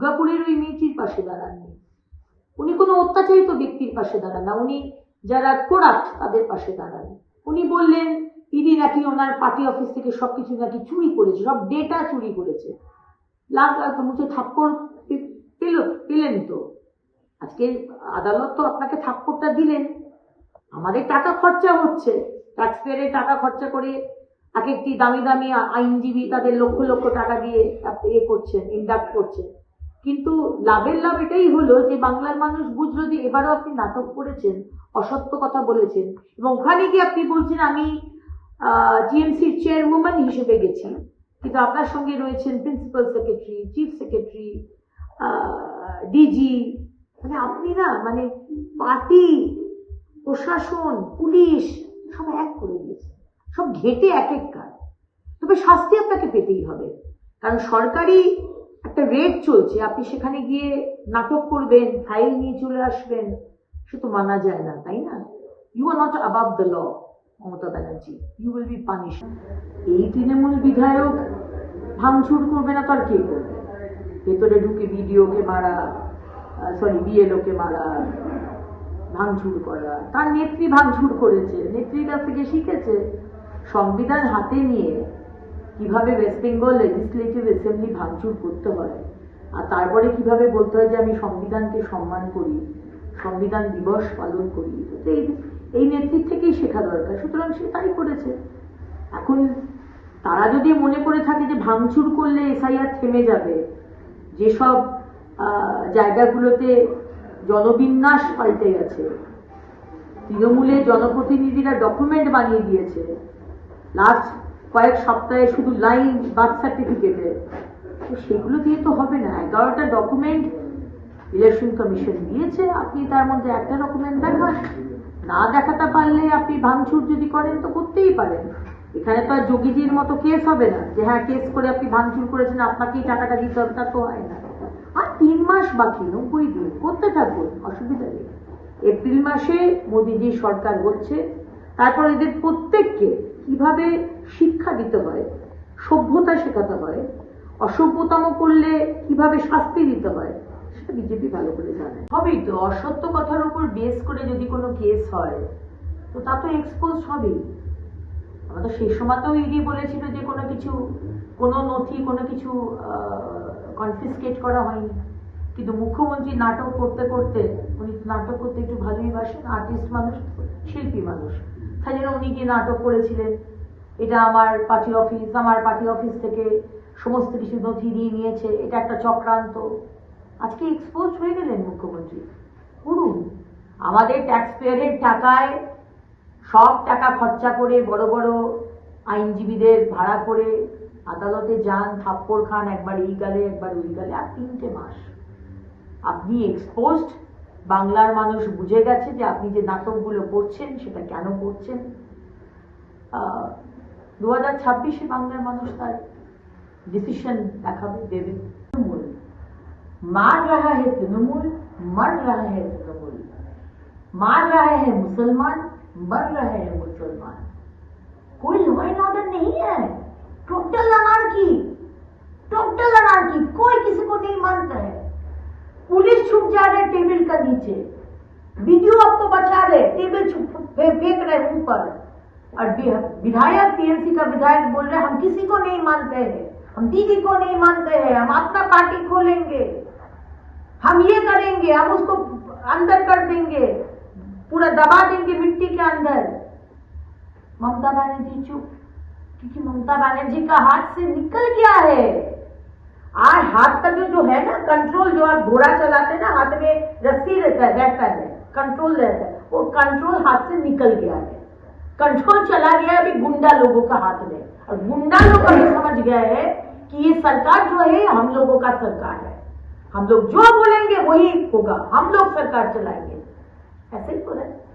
দুর্গাপুরের ওই মেয়েটির পাশে দাঁড়াননি উনি কোনো অত্যাচারিত ব্যক্তির পাশে দাঁড়ান না। উনি যারা কোরাপ্ট তাদের পাশে দাঁড়ান। উনি বললেন ইডি নাকি ওনার পার্টি অফিস থেকে সব কিছু নাকি চুরি করেছে, সব ডেটা চুরি করেছে। লাখ মুখে থাপ্পড় পেল, পেলেন তো। আজকে আদালত তো আপনাকে থাপ্পড়টা দিলেন। আমাদের টাকা খরচা হচ্ছে। ট্যাক্সপেয়ারের টাকা খরচা করে এক একটি দামি দামি আইনজীবী তাদের লক্ষ লক্ষ টাকা দিয়ে এ করছেন ইন্ডাক্ট করছেন। কিন্তু লাভের লাভ এটাই হলো যে বাংলার মানুষ বুঝলো যে এবারও আপনি নাটক করেছেন, অসত্য কথা বলেছেন। এবং ওখানে গিয়ে আপনি বলছেন, আমি টিএমসির চেয়ারওম্যান হিসেবে গেছি। কিন্তু আপনার সঙ্গে রয়েছেন principal secretary chief secretary DG মানে আপনি না মানে পার্টি, প্রশাসন, পুলিশ, সব এক করে দিয়েছে সব ঘেটে এক এক কাজ। তবে শাস্তি আপনাকে পেতেই হবে। কারণ সরকারি একটা রেট চলছে, আপনি সেখানে গিয়ে নাটক করবেন ফাইল নিয়ে চলে আসবেন, সে তো মানা যায় না, তাই না? You are not above the law Mamata Banerjee you will be punish এই তৃণমূল বিধায়ক ভাঙচুর করবে না তো আর কে করবে? ভেতরে ঢুকে বিডিওকে মারা সরি বিএলওকে মারা, ভাঙচুর করা, তার নেত্রী ভাঙচুর করেছে, নেত্রীর কাছ থেকে শিখেছে, সংবিধান হাতে নিয়ে কীভাবে ওয়েস্ট বেঙ্গল লেজিসলেটিভ অ্যাসেম্বলি ভাঙচুর করতে হয় আর তারপরে কীভাবে বলতে হয় যে আমি সংবিধানকে সম্মান করি, সংবিধান দিবস পালন করি এই এই নেত্রীর থেকেই শেখা দরকার। সুতরাং সে তাই করেছে। এখন তারা যদি মনে করে থাকে যে ভাঙচুর করলে এসআইআর থেমে যাবে, যেসব জায়গাগুলোতে জনবিন্যাস পাল্টে গেছে, তৃণমূলের জনপ্রতিনিধিরা ডকুমেন্ট বানিয়ে দিয়েছে লাস্ট কয়েক সপ্তাহে শুধু লাইন বার্থ সার্টিফিকেটে। তো সেগুলো দিয়ে তো হবে না। এগারোটা ডকুমেন্ট ইলেকশন কমিশন দিয়েছে, আপনি তার মধ্যে একটা ডকুমেন্ট দেখান। না দেখাতে পারলে আপনি ভাঙচুর যদি করেন, তো করতেই পারেন। এখানে তো আর যোগীজির মতো কেস হবে না যে হ্যাঁ কেস করে আপনি ভাঙচুর করেছেন, আপনাকেই টাকাটা দিতে হবে, তা তো হয় না। আর তিন মাস বাকি, নব্বই দিন, করতে থাকুন, অসুবিধা নেই। এপ্রিল মাসে মোদিজি সরকার হচ্ছে তারপর এদের প্রত্যেককে কীভাবে শিক্ষা দিতে হয়, সভ্যতা শেখাতে হয়, অসভ্যতম করলে কীভাবে শাস্তি দিতে হয়, সেটা বিজেপি ভালো করে জানে। হবেই তো, অসত্য কথার উপর বেস করে যদি কোনো কেস হয়, তো তা তো এক্সপোজ হবেই। আমরা তো সেই সময়তেও ইডি বলেছিল যে কোনো কিছু, কোনো নথি, কোনো কিছু কনফিসকেট করা হয়নি। কিন্তু মুখ্যমন্ত্রী নাটক করতে করতে, উনি নাটক করতে একটু ভালোই বাসেন আর্টিস্ট মানুষ, শিল্পী মানুষ। তাই জন্য উনি গিয়ে নাটক করেছিলেন। এটা আমার পার্টি অফিস আমার পার্টি অফিস থেকে সমস্ত কিছু নথি নিয়ে নিয়েছে। এটা একটা চক্রান্ত। আজকে এক্সপোজ হয়ে গেলেন মুখ্যমন্ত্রী। করুন আমাদের ট্যাক্স পেয়ারের টাকায় সব টাকা খরচা করে বড় বড় আইনজীবীদের ভাড়া করে আদালতে যান, থাপ্পড় খান, একবার এই গালে, একবার ওই গালে, আর তিনটে মাস। আপনি এক্সপোজড বাংলার মানুষ বুঝে গেছে যে আপনি যে নাটকগুলো করছেন সেটা কেন করছেন দু হাজার ছাব্বিশে বাংলার মানুষ তার ডিসিশন দেখাবে দেবে তৃণমূল मार रहा है तृणमूल मर रहा है तृणमूल मार रहा है मुसलमान मर रहे हैं मुसलमान कोई लॉ एंड ऑर्डर नहीं है टोटल अनार्की टेबल का नीचे। वीडियो आपको बचा रहे टेबल फेंक रहे ऊपर। और विधायक टीएमसी का विधायक बोल रहे हम किसी को नहीं मानते हैं। हम दीदी को नहीं मानते हैं। हम अपना पार्टी खोलेंगे। हम ये करेंगे, हम उसको अंदर कर देंगे। पूरा दबा देंगे मिट्टी के अंदर। ममता बनर्जी चुप, क्योंकि ममता बनर्जी का हाथ से निकल गया है। आज हाथ का जो जो है ना कंट्रोल जो आप घोड़ा चलाते हैं ना, हाथ में रस्सी रहता है रहता है कंट्रोल रहता है, वो कंट्रोल हाथ से निकल गया है। कंट्रोल चला गया है अभी गुंडा लोगों का हाथ में। और गुंडा लोग अभी समझ गया है कि ये सरकार जो है, हम लोगों का सरकार है। हम लोग जो बोलेंगे वही होगा, हम लोग सरकार चलाएँगे। ऐसे ही है।